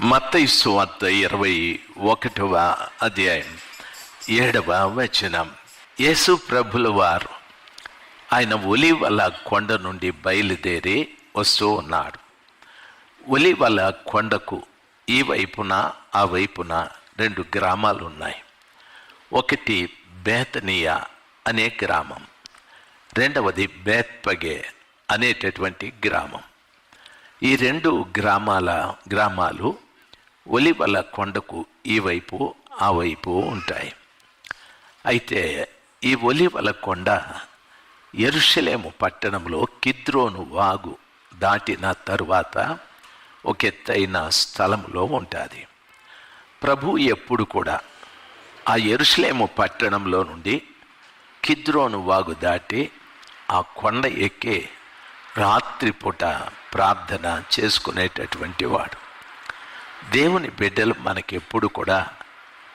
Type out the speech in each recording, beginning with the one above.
మత్తయి సువార్త ఇరవై ఒకటవ అధ్యాయం. ఏడవ వచనం. యేసు ప్రభుల వారు ఆయన ఒలివల కొండ నుండి బయలుదేరి వస్తూ ఉన్నాడు ఒలివల కొండకు ఈ వైపున ఆ వైపున రెండు గ్రామాలు ఉన్నాయి ఒకటి బేతనియా అనే గ్రామం. రెండవది బేత్పగే అనేటటువంటి గ్రామం. ఈ రెండు గ్రామాల గ్రామాలు ఒలివల కొండకు ఈ వైపు ఆ వైపు ఉంటాయి. అయితే ఈ ఒలివల కొండ ఎరుషలేము పట్టణంలో కిద్రోను వాగు దాటిన తరువాత ఒక ఎత్తైన స్థలంలో ఉంటుంది. ప్రభు ఎప్పుడు కూడా ఆ ఎరుషలేము పట్టణంలో నుండి కిద్రోను వాగు దాటి ఆ కొండ ఎక్కి రాత్రిపూట ప్రార్థన చేసుకునేటటువంటి వాడు. దేవుని బిడ్డలు మనకెప్పుడు కూడా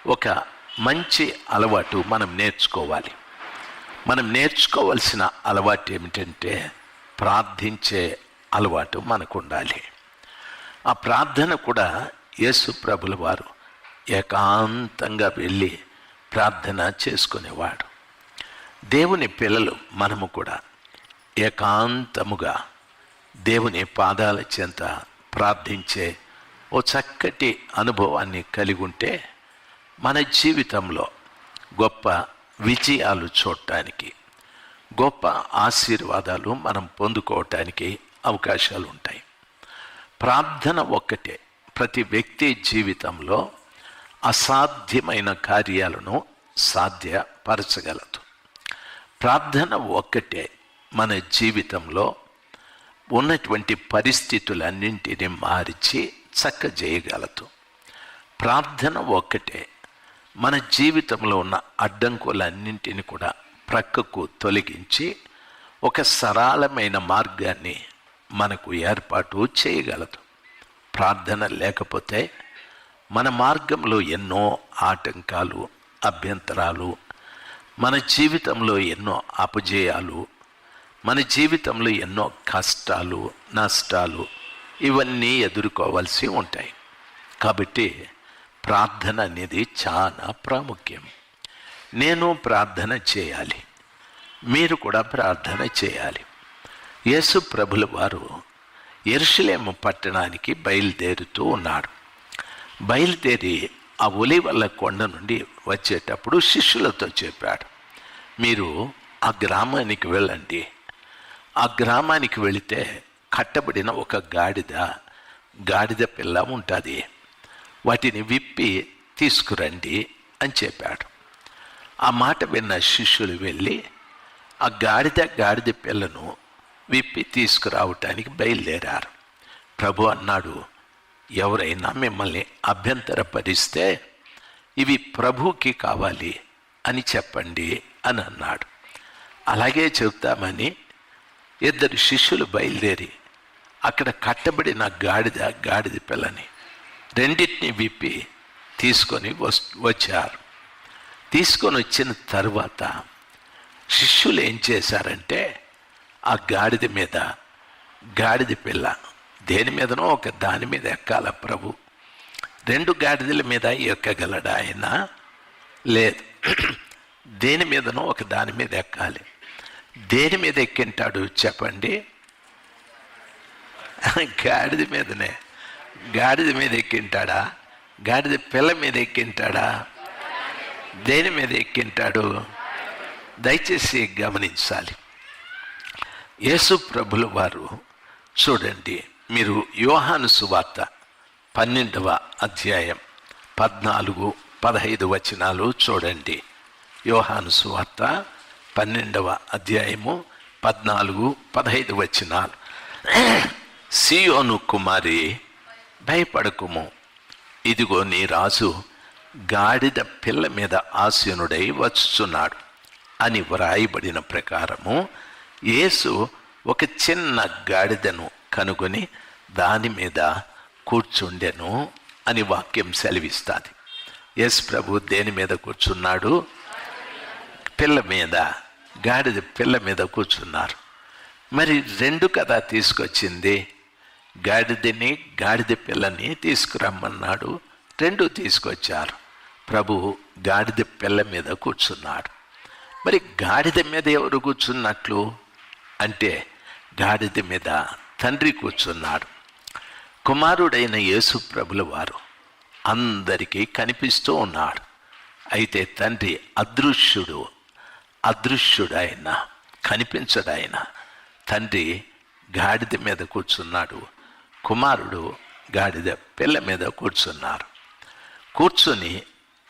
ఒక మంచి అలవాటు మనం నేర్చుకోవాలి. మనం నేర్చుకోవలసిన అలవాటు ఏమిటంటే ప్రార్థించే అలవాటు మనకు ఉండాలి ఆ ప్రార్థన కూడా యేసు ప్రభుల వారు ఏకాంతంగా వెళ్ళి ప్రార్థన చేసుకునేవాడు. దేవుని పిల్లలు మనము కూడా ఏకాంతముగా దేవుని పాదాల చెంత ప్రార్థించే ఓ చక్కటి అనుభవాన్ని కలిగి ఉంటే మన జీవితంలో గొప్ప విజయాలు చూడటానికి గొప్ప ఆశీర్వాదాలు మనం పొందుకోవటానికి అవకాశాలు ఉంటాయి. ప్రార్థన ఒక్కటే ప్రతి వ్యక్తి జీవితంలో అసాధ్యమైన కార్యాలను సాధ్యపరచగలదు. ప్రార్థన ఒక్కటే మన జీవితంలో ఉన్నటువంటి పరిస్థితులన్నింటినీ మార్చి చక్క చేయగలదు ప్రార్థన ఒక్కటే. మన జీవితంలో ఉన్న అడ్డంకులన్నింటిని కూడా ప్రక్కకు తొలగించి ఒక సరళమైన మార్గాన్ని మనకు ఏర్పాటు చేయగలదు. ప్రార్థన లేకపోతే మన మార్గంలో ఎన్నో ఆటంకాలు అభ్యంతరాలు మన జీవితంలో ఎన్నో అపజయాలు మన జీవితంలో ఎన్నో కష్టాలు నష్టాలు ఇవన్నీ ఎదుర్కోవాల్సి ఉంటాయి. కాబట్టి ప్రార్థన అనేది చాలా ప్రాముఖ్యం. నేను ప్రార్థన చేయాలి. మీరు కూడా ప్రార్థన చేయాలి. యేసు ప్రభుల వారు ఎరుషులేమ పట్టణానికి బయలుదేరుతూ ఉన్నాడు బయలుదేరి ఆ ఒలివల్ల కొండ నుండి వచ్చేటప్పుడు శిష్యులతో చెప్పాడు మీరు ఆ గ్రామానికి వెళ్ళండి. ఆ గ్రామానికి వెళితే కట్టబడిన ఒక గాడిద గాడిద పిల్ల ఉంటుంది. వాటిని విప్పి తీసుకురండి అని చెప్పాడు. ఆ మాట విన్న శిష్యులు వెళ్ళి ఆ గాడిద గాడిద పిల్లను విప్పి తీసుకురావటానికి బయలుదేరారు. ప్రభు అన్నాడు ఎవరైనా మిమ్మల్ని అభ్యంతరపరిస్తే ఇవి ప్రభుకి కావాలి అని చెప్పండి అని అన్నాడు. అలాగే చెబుతామని ఇద్దరు శిష్యులు బయలుదేరి అక్కడ కట్టబడిన గాడిద గాడిద పిల్లని రెండింటిని విప్పి తీసుకొని వచ్చారు. తీసుకొని వచ్చిన తర్వాత శిష్యులు ఏం చేశారంటే ఆ గాడిద మీద గాడిద పిల్ల దేని మీదనో ఒక దాని మీద ఎక్కాల ప్రభు. రెండు గాడిదల మీద ఎక్కగలడా ఆయన? లేదు. దేని మీదనో ఒక దాని మీద ఎక్కాలి. దేని మీద ఎక్కింటాడు చెప్పండి? గాడిద మీదనే. గాడిద మీద ఎక్కింటాడా? గాడిద పిల్ల మీద ఎక్కింటాడా? దేని మీద ఎక్కింటాడు? దయచేసి గమనించాలి. యేసు ప్రభుల వారు చూడండి మీరు యోహాను సువార్త పన్నెండవ అధ్యాయం పద్నాలుగు పదహైదు వచనాలు చూడండి. యోహాను సువార్త పన్నెండవ అధ్యాయము పద్నాలుగు పదహైదు వచనాలు. సియోను కుమారి భయపడకుము. ఇదిగో నీ రాజు గాడిద పిల్ల మీద ఆసీనుడై వచ్చుచున్నాడు అని వ్రాయబడిన ప్రకారము యేసు ఒక చిన్న గాడిదను కనుగొని దాని మీద కూర్చుండెను అని వాక్యం సెలవిస్తుంది. ఎస్ ప్రభు దేని మీద కూర్చున్నాడు? పిల్ల మీద గాడిద పిల్ల మీద కూర్చున్నారు. మరి రెండు కదా తీసుకొచ్చింది గాడిదని గాడిద పిల్లని తీసుకురమ్మన్నాడు. రెండు తీసుకొచ్చారు. ప్రభు గాడిద పిల్ల మీద కూర్చున్నాడు. మరి గాడిద మీద ఎవరు కూర్చున్నట్లు? అంటే గాడిద మీద తండ్రి కూర్చున్నాడు. కుమారుడైన యేసు ప్రభుల వారు అందరికీ కనిపిస్తూ ఉన్నాడు. అయితే తండ్రి అదృశ్యుడు అదృశ్యుడైన కనిపించడాయన తండ్రి గాడిద మీద కూర్చున్నాడు. కుమారుడు గాడిద పిల్ల మీద కూర్చున్నారు. కూర్చుని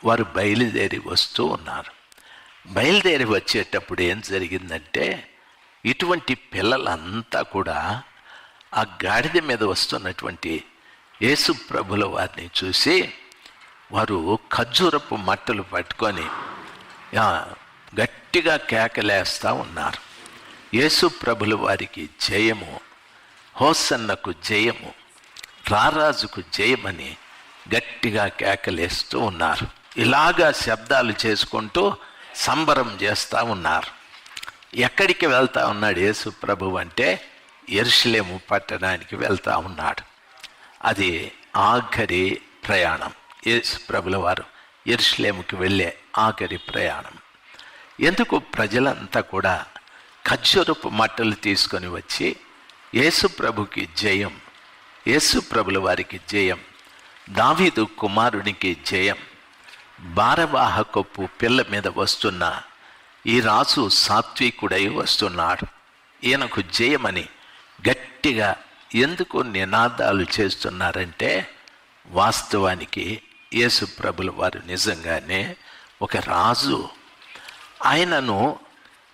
వారు బయలుదేరి వస్తూ ఉన్నారు. బయలుదేరి వచ్చేటప్పుడు ఏం జరిగిందంటే ఇటువంటి పిల్లలంతా కూడా ఆ గాడిద మీద వస్తున్నటువంటి యేసు ప్రభుల వారిని చూసి వారు ఖర్జూరపు మట్టలు పట్టుకొని గట్టిగా కేకలేస్తూ ఉన్నారు. యేసు ప్రభుల వారికి జయము హోసన్నకు జయము రారాజుకు జయమని గట్టిగా కేకలేస్తూ ఉన్నారు. ఇలాగా శబ్దాలు చేసుకుంటూ సంబరం చేస్తూ ఉన్నారు. ఎక్కడికి వెళ్తా ఉన్నాడు యేసు ప్రభు అంటే ఎరుషులేము పట్టణానికి వెళ్తా ఉన్నాడు. అది ఆఖరి ప్రయాణం. యేసు ప్రభుల వారు ఎరుషులేముకి వెళ్ళే ఆఖరి ప్రయాణం. ఎందుకు ప్రజలంతా కూడా ఖర్జూరపు మట్టలు తీసుకొని వచ్చి యేసు ప్రభుకి జయం యేసు ప్రభుల వారికి జయం దావీదు కుమారునికి జయం. భారవాహకపు పిల్ల మీద వస్తున్న ఈ రాజు సాత్వికుడై వస్తున్నాడు. ఈయనకు జయమని గట్టిగా ఎందుకు నినాదాలు చేస్తున్నారంటే వాస్తవానికి యేసు ప్రభుల వారు నిజంగానే ఒక రాజు. ఆయనను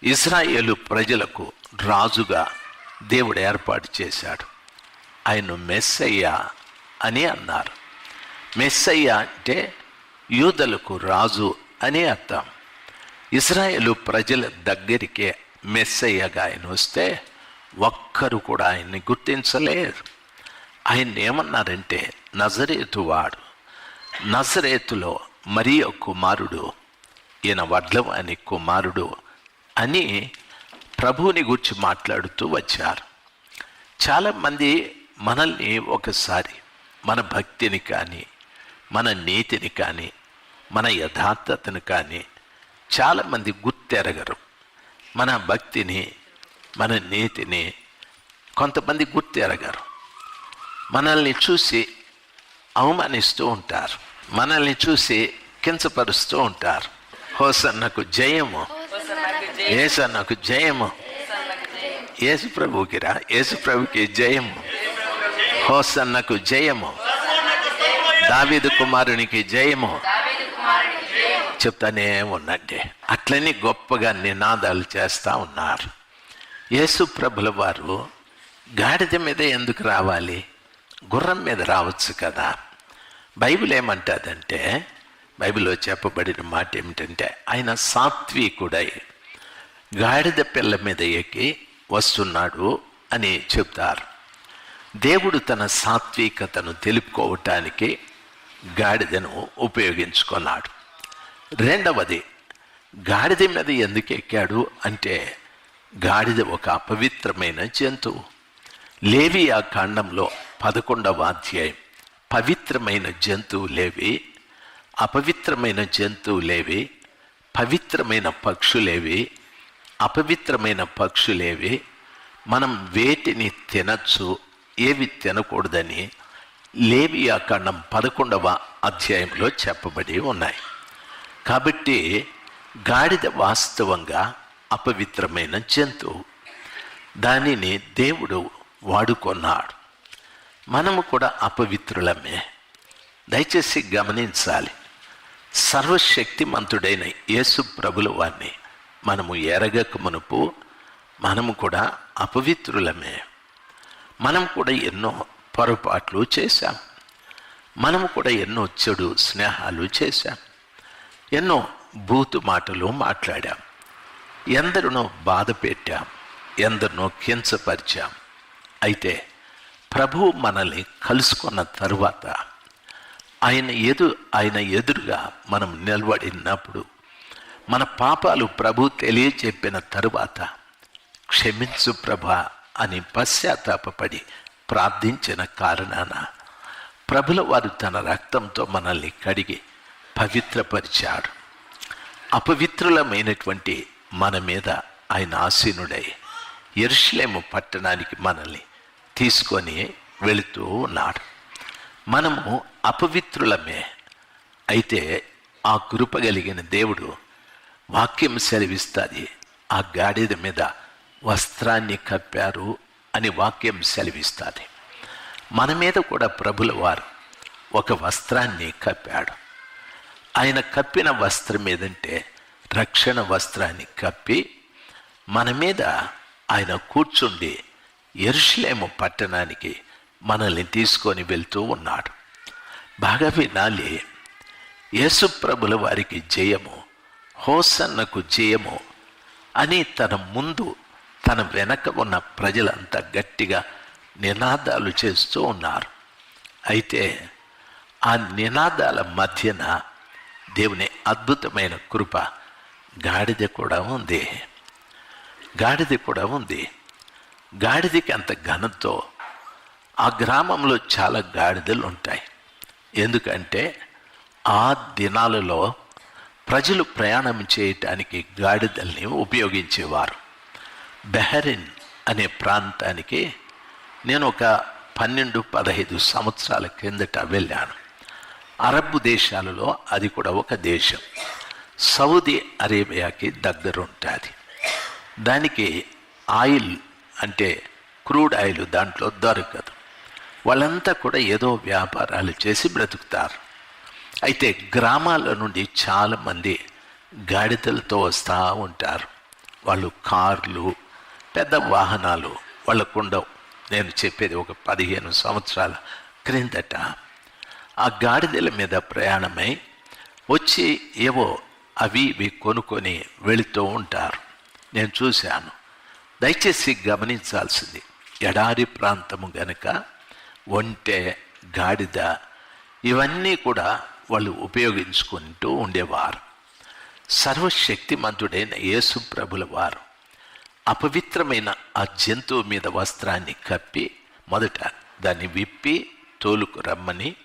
ఇజ్రాయేలు ప్రజలకు రాజుగా దేవుడు ఏర్పాటు చేశాడు. ఆయన మెస్సయ్య అని అన్నారు. మెస్సయ్య అంటే యూదలకు రాజు అని అర్థం. ఇస్రాయేలు ప్రజల దగ్గరికే మెస్సయ్యగా ఆయన వస్తే ఒక్కరు కూడా ఆయన్ని గుర్తించలేరు. ఆయన ఏమన్నారంటే నజరేతు వాడు. నజరేతులో మరియ కుమారుడు ఈయన వడ్లవాని కుమారుడు అని ప్రభువుని గురించి మాట్లాడుతూ వచ్చారు. చాలామంది మనల్ని ఒకసారి మన భక్తిని కానీ మన నీతిని కానీ మన యథార్థతను కానీ చాలామంది గుర్తెరగరు. మన భక్తిని మన నీతిని కొంతమంది గుర్తెరగరు. మనల్ని చూసి అవమానిస్తూ ఉంటారు. మనల్ని చూసి కించపరుస్తూ ఉంటారు. హోసన్నకు జయము. ఏసన్నకు జయము. యేసు ప్రభుకి రా. యేసు ప్రభుకి జయము. హోసన్నకు జయము. దావీదు కుమారునికి జయము. చెప్తానే ఉన్నట్టే. అట్లని గొప్పగా నినాదాలు చేస్తూ ఉన్నారు. యేసు ప్రభుల వారు గాడిద మీద ఎందుకు రావాలి? గుర్రం మీద రావచ్చు కదా. బైబిల్ ఏమంటుందంటే బైబిల్లో చెప్పబడిన మాట ఏమిటంటే ఆయన సాత్వికుడై గాడిద పిల్ల మీద ఎక్కి వస్తున్నాడు అని చెప్తారు దేవుడు తన సాత్వికతను తెలుపుకోవటానికి గాడిదను ఉపయోగించుకున్నాడు. రెండవది గాడిద మీద ఎందుకు ఎక్కాడు అంటే గాడిద ఒక అపవిత్రమైన జంతువు లేవి ఆ కాండంలో పదకొండవ అధ్యాయం పవిత్రమైన జంతువు లేవి అపవిత్రమైన జంతువులేవి పవిత్రమైన పక్షులేవి అపవిత్రమైన పక్షులేవి మనం వేటిని తినచ్చు ఏవి తినకూడదని లేవియా ఖండం పదకొండవ అధ్యాయంలో చెప్పబడి ఉన్నాయి. కాబట్టి గాడిద వాస్తవంగా అపవిత్రమైన జంతువు. దానిని దేవుడు వాడుకున్నాడు. మనము కూడా అపవిత్రులమే. దయచేసి గమనించాలి. సర్వశక్తిమంతుడైన యేసు ప్రభుల వారిని మనము ఎరగక మునుపు మనము కూడా అపవిత్రులమే. మనం కూడా ఎన్నో పొరపాట్లు చేశాం. మనము కూడా ఎన్నో చెడు స్నేహాలు చేశాం. ఎన్నో బూతు మాటలు మాట్లాడాం. ఎందరినో బాధ పెట్టాం. ఎందరినో కించపరిచాం. అయితే ప్రభువు మనల్ని కలుసుకున్న తరువాత ఆయన ఎదు ఆయన ఎదురుగా మనం నిలబడినప్పుడు మన పాపాలు ప్రభు తెలియచెప్పిన తరువాత క్షమించు ప్రభా అని పశ్చాత్తాపడి ప్రార్థించిన కారణాన ప్రభుల వారు తన రక్తంతో మనల్ని కడిగి పవిత్రపరిచాడు అపవిత్రులమైనటువంటి మన మీద ఆయన ఆసీనుడై ఎరుషులేము పట్టణానికి మనల్ని తీసుకొని వెళుతూ ఉన్నాడు. మనము అపవిత్రులమే. అయితే ఆ కృప కలిగిన దేవుడు వాక్యం సెలవిస్తుంది. ఆ గాడిద మీద వస్త్రాన్ని కప్పారు అని వాక్యం సెలవిస్తుంది. మన మీద కూడా ప్రభుల వారు ఒక వస్త్రాన్ని కప్పాడు. ఆయన కప్పిన వస్త్రం ఏదంటే రక్షణ వస్త్రాన్ని కప్పి మన మీద ఆయన కూర్చుండి ఎరుషులేము పట్టణానికి మనల్ని తీసుకొని వెళ్తూ ఉన్నాడు. బాగా వినాలి. యేసుప్రభుల వారికి జయము హోసన్నకు జయము అని తన ముందు తన వెనక ఉన్న ప్రజలంతా గట్టిగా నినాదాలు చేస్తూ ఉన్నారు. అయితే ఆ నినాదాల మధ్యన దేవుని అద్భుతమైన కృప గాడిద కూడా ఉంది. గాడిద కూడా ఉంది. గాడిదకి అంత ఘనంతో ఆ గ్రామంలో చాలా గాడిదలు ఉంటాయి. ఎందుకంటే ఆ దినాలలో ప్రజలు ప్రయాణం చేయటానికి గాడిదల్ని ఉపయోగించేవారు. బెహరిన్ అనే ప్రాంతానికి నేను ఒక పన్నెండు పదహైదు సంవత్సరాల క్రిందట వెళ్ళాను. అరబ్ దేశాలలో అది కూడా ఒక దేశం. సౌదీ అరేబియాకి దగ్గర ఉంటుంది దానికి ఆయిల్ అంటే క్రూడ్ ఆయిల్ దాంట్లో దొరకదు. వాళ్ళంతా కూడా ఏదో వ్యాపారాలు చేసి బ్రతుకుతారు. అయితే గ్రామాల నుండి చాలామంది గాడిదలతో వస్తూ ఉంటారు. వాళ్ళు కార్లు పెద్ద వాహనాలు వాళ్ళకు ఉండవు నేను చెప్పేది ఒక పదిహేను సంవత్సరాల క్రిందట ఆ గాడిదల మీద ప్రయాణమై వచ్చి ఏవో అవి ఇవి కొనుక్కొని వెళుతూ ఉంటారు. నేను చూశాను. దయచేసి గమనించాల్సింది ఎడారి ప్రాంతము గనుక ఒంటె గాడిద ఇవన్నీ కూడా వాళ్ళు ఉపయోగించుకుంటూ ఉండేవారు. సర్వశక్తిమంతుడైన యేసు ప్రభుల వారు అపవిత్రమైన ఆ జంతువు మీద వస్త్రాన్ని కప్పి మొదట దాన్ని విప్పి తోలుకు రమ్మని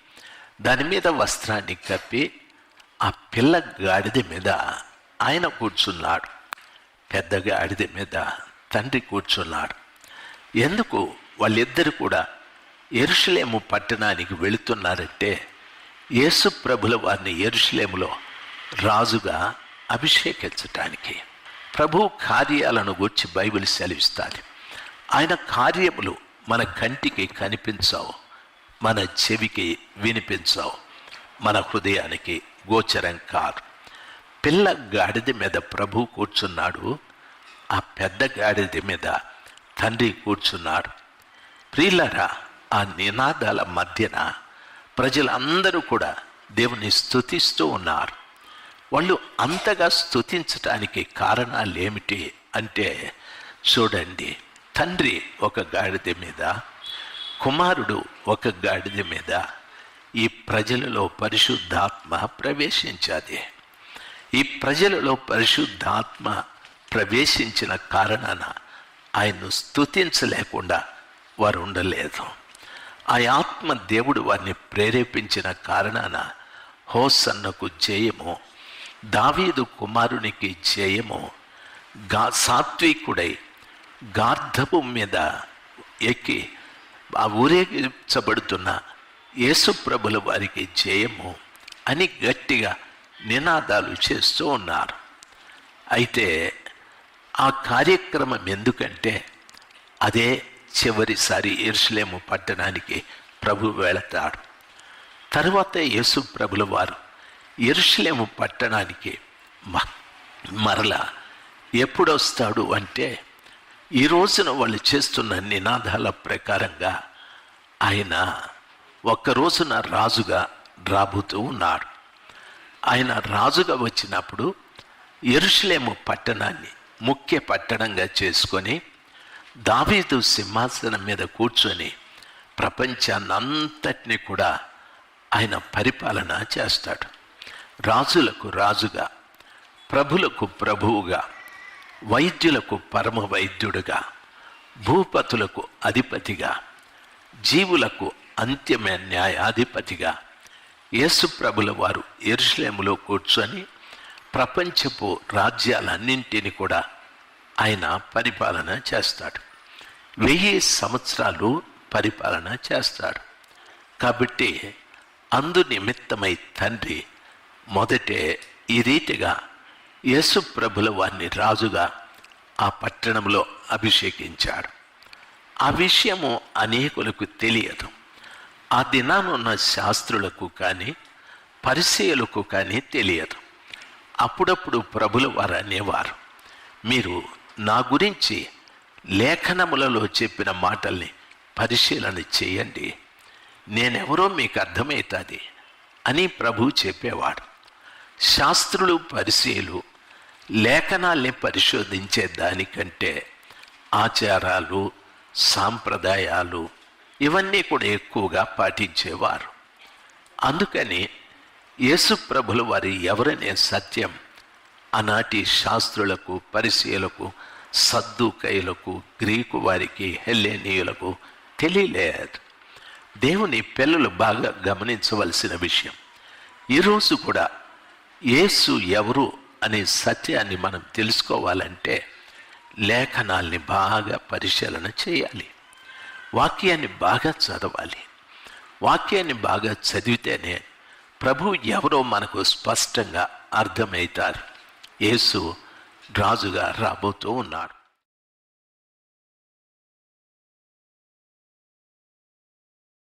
దాని మీద వస్త్రాన్ని కప్పి ఆ పిల్ల గాడిద మీద ఆయన కూర్చున్నాడు. పెద్ద గాడిద మీద తండ్రి కూర్చున్నాడు. ఎందుకు వాళ్ళిద్దరు కూడా ఎరుషులేము పట్టణానికి వెళుతున్నారంటే యేసు ప్రభుల వారిని ఎరుషులేములో రాజుగా అభిషేకించటానికి ప్రభు కార్యాలను గురించి బైబిల్ సెలవిస్తుంది. ఆయన కార్యములు మన కంటికి కనిపించవు మన చెవికి వినిపించవు మన హృదయానికి గోచరం కాదు. పిల్ల గాడిద మీద ప్రభు కూర్చున్నాడు ఆ పెద్ద గాడిద మీద తండ్రి కూర్చున్నాడు. ప్రియులరా ఆ నినాదాల మధ్యన ప్రజలందరూ కూడా దేవుని స్థుతిస్తూ ఉన్నారు. వాళ్ళు అంతగా స్థుతించటానికి కారణాలు ఏమిటి అంటే చూడండి తండ్రి ఒక గాడిద మీద కుమారుడు ఒక గాడిద మీద ఈ ప్రజలలో పరిశుద్ధాత్మ ప్రవేశించాది ఈ ప్రజలలో పరిశుద్ధాత్మ ప్రవేశించిన కారణాన ఆయన్ను స్థుతించలేకుండా వారు ఉండలేదు. ఆ ఆత్మ దేవుడు వారిని ప్రేరేపించిన కారణాన హోసన్నకు జయము దావీదు కుమారునికి జయము గా సాత్వికుడై గార్ధపు మీద ఎక్కి ఆ ఊరేగించబడుతున్న యేసుప్రభుల వారికి జయము అని గట్టిగా నినాదాలు చేస్తూ ఉన్నారు. అయితే ఆ కార్యక్రమం ఎందుకంటే అదే చివరిసారి ఎరుసలేము పట్టణానికి ప్రభు వెళతాడు. తరువాత యేసు ప్రభుల వారు ఎరుసలేము పట్టణానికి మరల ఎప్పుడొస్తాడు అంటే ఈ రోజున వాళ్ళు చేస్తున్న నినాదాల ప్రకారంగా ఆయన ఒక్క రోజున రాజుగా రాబోతూ ఉన్నాడు. ఆయన రాజుగా వచ్చినప్పుడు ఎరుషలేము పట్టణాన్ని ముఖ్య పట్టణంగా చేసుకొని దావీదు సింహాసనం మీద కూర్చొని ప్రపంచాన్నంతటినీ కూడా ఆయన పరిపాలన చేస్తాడు. రాజులకు రాజుగా ప్రభులకు ప్రభువుగా వైద్యులకు పరమ వైద్యుడుగా భూపతులకు అధిపతిగా జీవులకు అంత్యమే న్యాయాధిపతిగా యేసుప్రభుల వారు ఎరుశ్లేములో కూర్చొని ప్రపంచపు రాజ్యాలన్నింటినీ కూడా ఆయన పరిపాలన చేస్తాడు. వెయ్యి సంవత్సరాలు పరిపాలన చేస్తాడు. కాబట్టి అందు నిమిత్తమై తండ్రి మొదటే ఈ రీతిగా యేసు ప్రభుల వారిని రాజుగా ఆ పట్టణంలో అభిషేకించాడు. ఆ విషయము అనేకులకు తెలియదు. ఆ దినానున్న శాస్త్రులకు కానీ పరిచయలకు కానీ తెలియదు. అప్పుడప్పుడు ప్రభుల వారు అనేవారు మీరు నా గురించి లేఖనములలో చెప్పిన మాటల్ని పరిశీలన చేయండి. నేనెవరో మీకు అర్థమవుతుంది అని ప్రభు చెప్పేవాడు. శాస్త్రులు పరిశీలు లేఖనాల్ని పరిశోధించే దానికంటే ఆచారాలు సాంప్రదాయాలు ఇవన్నీ కూడా ఎక్కువగా పాటించేవారు. అందుకని యేసు ప్రభుల వారి ఎవరనే సత్యం ఆనాటి శాస్త్రులకు పరిశీలకు సద్దుకైలకు గ్రీకు వారికి హెల్లేనీయులకు తెలియలేదు. దేవుని పిల్లలు బాగా గమనించవలసిన విషయం. ఈరోజు కూడా యేసు ఎవరు అనే సత్యాన్ని మనం తెలుసుకోవాలంటే లేఖనాల్ని బాగా పరిశీలన చేయాలి. వాక్యాన్ని బాగా చదవాలి. వాక్యాన్ని బాగా చదివితేనే ప్రభు ఎవరో మనకు స్పష్టంగా అర్థమవుతారు. యేసు రాజుగా రాబోతూ ఉన్నాడు.